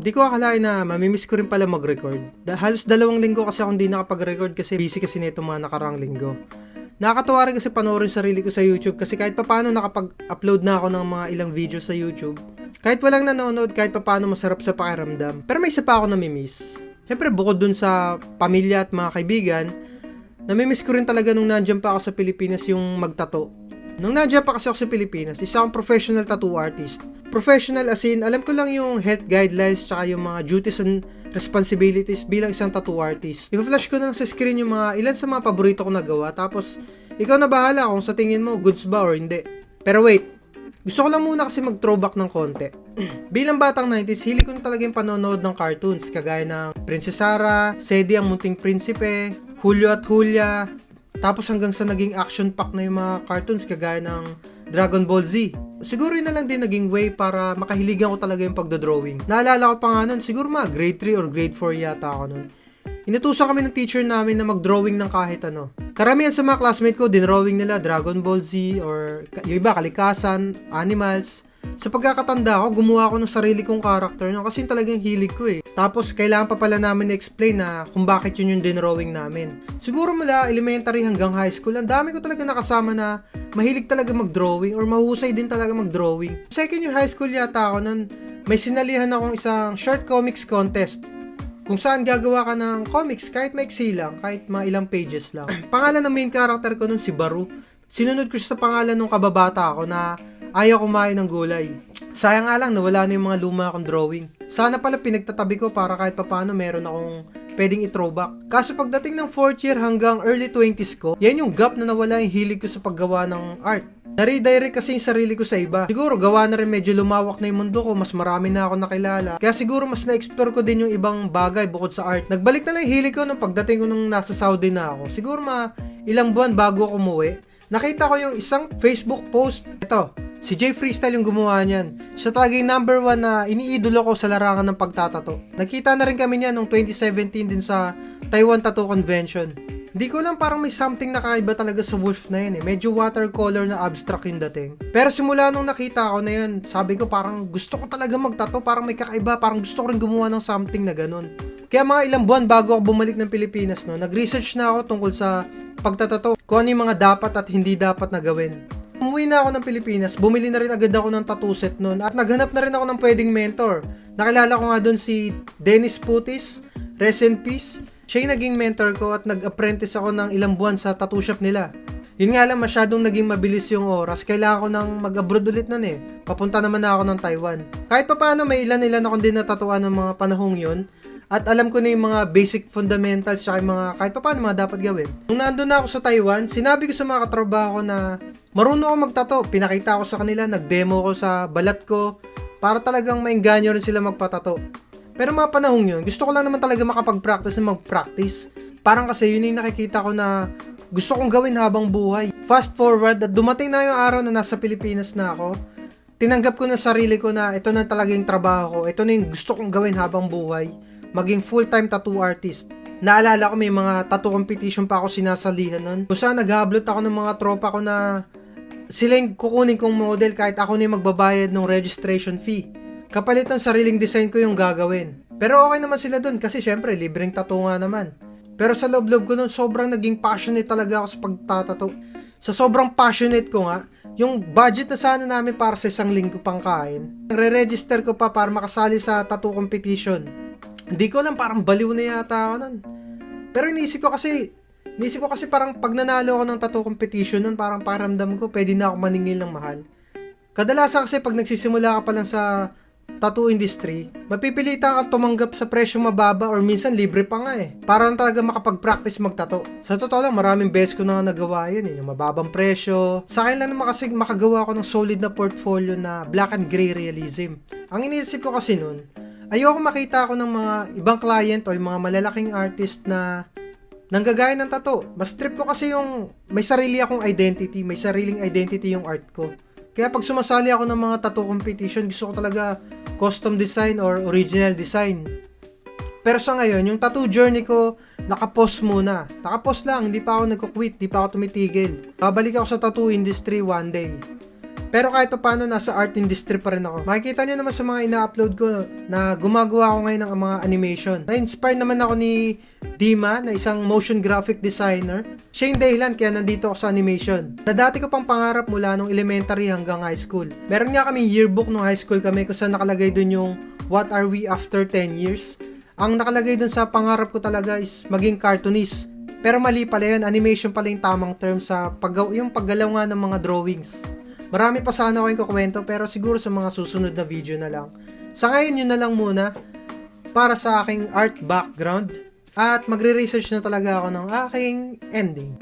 Di ko akalain na mamimiss ko rin pala mag-record. Da- halos dalawang linggo kasi akong di nakapag-record kasi busy kasi nito mga nakarang linggo. Nakakatuwa rin kasi panoorin sarili ko sa YouTube kasi kahit papano nakapag-upload na ako ng mga ilang videos sa YouTube. Kahit walang nanonood, kahit papano masarap sa pakiramdam. Pero may isa pa ako namimiss. Siyempre bukod dun sa pamilya at mga kaibigan, namimiss ko rin talaga nung nandyan pa ako sa Pilipinas yung magtato. Nung nandiyan pa kasi ako sa Pilipinas, isa akong professional tattoo artist. Professional as in, alam ko lang yung health guidelines tsaka yung mga duties and responsibilities bilang isang tattoo artist. I-flash ko na lang sa screen yung mga ilan sa mga paborito ko nagawa tapos ikaw na bahala kung sa tingin mo goods ba or hindi. Pero wait, gusto ko lang muna kasi mag-throwback ng konti. Bilang batang 90s, hilig ko na talaga yung panonood ng cartoons kagaya ng Princess Sarah, Sedi ang Munting Prinsipe, Julio at Julia, tapos hanggang sa naging action pack na yung mga cartoons kagaya ng Dragon Ball Z. Siguro yun na lang din naging way para makahiligan ko talaga yung pagdodrawing. Naalala ko pa nga nun, siguro mga grade 3 or grade 4 yata ako nun. Inutusan kami ng teacher namin na mag-drawing ng kahit ano. Karamihan sa mga classmate ko, dinrawing nila Dragon Ball Z or yung iba, kalikasan, animals. Sa pagkakatanda ko, gumawa ako ng sarili kong character no? kasi talagang hilig ko eh. Tapos, kailangan pa pala namin i-explain na kung bakit yun yung dinrawing namin. Siguro mula elementary hanggang high school, ang dami ko talaga nakasama na mahilig talaga mag-drawing or mahusay din talaga mag-drawing. Second year high school yata ako nun, may sinalihan akong isang short comics contest kung saan gagawa ka ng comics kahit maiksi lang, kahit mga ilang pages lang. pangalan ng main character ko nun si Baru. Sinunod ko siya sa pangalan nung kababata ako na ayaw kumain ng gulay. Sayang nga lang, nawala na yung mga luma akong drawing. Sana pala pinagtatabi ko para kahit papano meron akong pwedeng i-throwback. Kaso pagdating ng 4th year hanggang early 20s ko, yan yung gap na nawala yung hilig ko sa paggawa ng art. Nare-direct kasi yung sarili ko sa iba. Siguro gawa na rin medyo lumawak na yung mundo ko, mas marami na ako nakilala. Kaya siguro mas na-explore ko din yung ibang bagay bukod sa art. Nagbalik na lang yung hilig ko nung pagdating ko nung nasa Saudi na ako. Siguro ma ilang buwan bago ako umuwi. Nakita ko yung isang Facebook post. Ito, si Jay Freestyle yung gumawa niyan. Siya talaga yung number one na iniidolo ko sa larangan ng pagtatato. Nagkita na rin kami niyan noong 2017 din sa Taiwan Tattoo Convention. Hindi ko lang parang may something nakaiba talaga sa wolf na yun eh. Medyo watercolor na abstract yung dating. Pero simula nung nakita ko na yun, sabi ko parang gusto ko talaga magtato, parang may kakaiba, parang gusto ko rin gumawa ng something na ganun. Kaya mga ilang buwan bago ako bumalik ng Pilipinas, no, nag-research na ako tungkol sa pagtatato. Kung ano yung mga dapat at hindi dapat na gawin. Umuwi na ako ng Pilipinas, bumili na rin agad ako ng tattoo set noon at naghanap na rin ako ng pwedeng mentor. Nakilala ko nga doon si Dennis Putis, rest in peace. Siya yung naging mentor ko at nag-apprentice ako ng ilang buwan sa tattoo shop nila. Yun nga lang, masyadong naging mabilis yung oras. Kailangan ko nang mag-abroad ulit nun eh. Papunta naman na ako ng Taiwan. Kahit pa paano, may ilan-ilan akong din natatuan ng mga panahong yun. At alam ko na yung mga basic fundamentals yung mga kahit pa paano mga dapat gawin. Nung nandun na ako sa Taiwan, sinabi ko sa mga katrabaho ko na marunong ako magtato. Pinakita ko sa kanila, nag-demo ko sa balat ko para talagang maengganyo rin sila magpatato. Pero mga panahong yun, gusto ko lang naman talaga makapag-practice na mag-practice. Parang kasi yun yung nakikita ko na gusto kong gawin habang buhay. Fast forward, at dumating na yung araw na nasa Pilipinas na ako. Tinanggap ko na sarili ko na ito na talaga yung trabaho ko. Ito na yung gusto kong gawin habang buhay. Maging full-time tattoo artist. Naalala ko may mga tattoo competition pa ako sinasalihan nun. Kung saan nag-upload ako ng mga tropa ko na sila yung kukunin kong model kahit ako na yung magbabayad ng registration fee. Kapalit ng sariling design ko yung gagawin. Pero okay naman sila dun kasi syempre libreng tattoo nga naman. Pero sa loob-loob ko nun, sobrang naging passionate talaga ako sa pagtatato. Sa sobrang passionate ko nga, yung budget na sana namin para sa isang linggo pang kain, re-register ko pa para makasali sa tattoo competition. Hindi ko lang, parang baliw na yata ako nun. Pero iniisip ko kasi, iniisip ko kasi parang pag nanalo ako ng tattoo competition nun, parang paramdam ko, pwede na ako maningil ng mahal. Kadalasan kasi pag nagsisimula ka pa lang sa tattoo industry, mapipilitan ka tumanggap sa presyo mababa or minsan libre pa nga eh. Para lang talaga makapag-practice magtato. Sa totoo lang, maraming beses ko na nagawa yun eh. Yung mababang presyo. Sa akin lang naman kasi makagawa ko ng solid na portfolio na black and gray realism. Ang iniisip ko kasi nun, ayoko makita ako ng mga ibang client o yung mga malalaking artist na nanggagaya ng tato. Mas trip ko kasi yung may sarili akong identity, may sariling identity yung art ko. Kaya pag sumasali ako ng mga tattoo competition, gusto ko talaga custom design or original design. Pero sa ngayon, yung tattoo journey ko, nakapost muna. Nakapost lang, hindi pa ako nagko-quit, hindi pa ako tumitigil. Babalik ako sa tattoo industry one day. Pero kahit pa paano, nasa art industry pa rin ako. Makikita nyo naman sa mga ina-upload ko na gumagawa ako ngayon ng mga animation. Na-inspire naman ako ni Dima na isang motion graphic designer. Siya yung dahilan kaya nandito ako sa animation. Na dati ko pang pangarap mula nung elementary hanggang high school. Meron nga kami yearbook nung high school kami kung saan nakalagay dun yung What are we after 10 years? Ang nakalagay dun sa pangarap ko talaga is maging cartoonist. Pero mali pala yun, animation pala yung tamang term sa pag yung paggalaw nga ng mga drawings. Marami pa sana ako yung kukwento pero siguro sa mga susunod na video na lang. Sa ngayon yun na lang muna para sa aking art background at magre-research na talaga ako ng aking ending.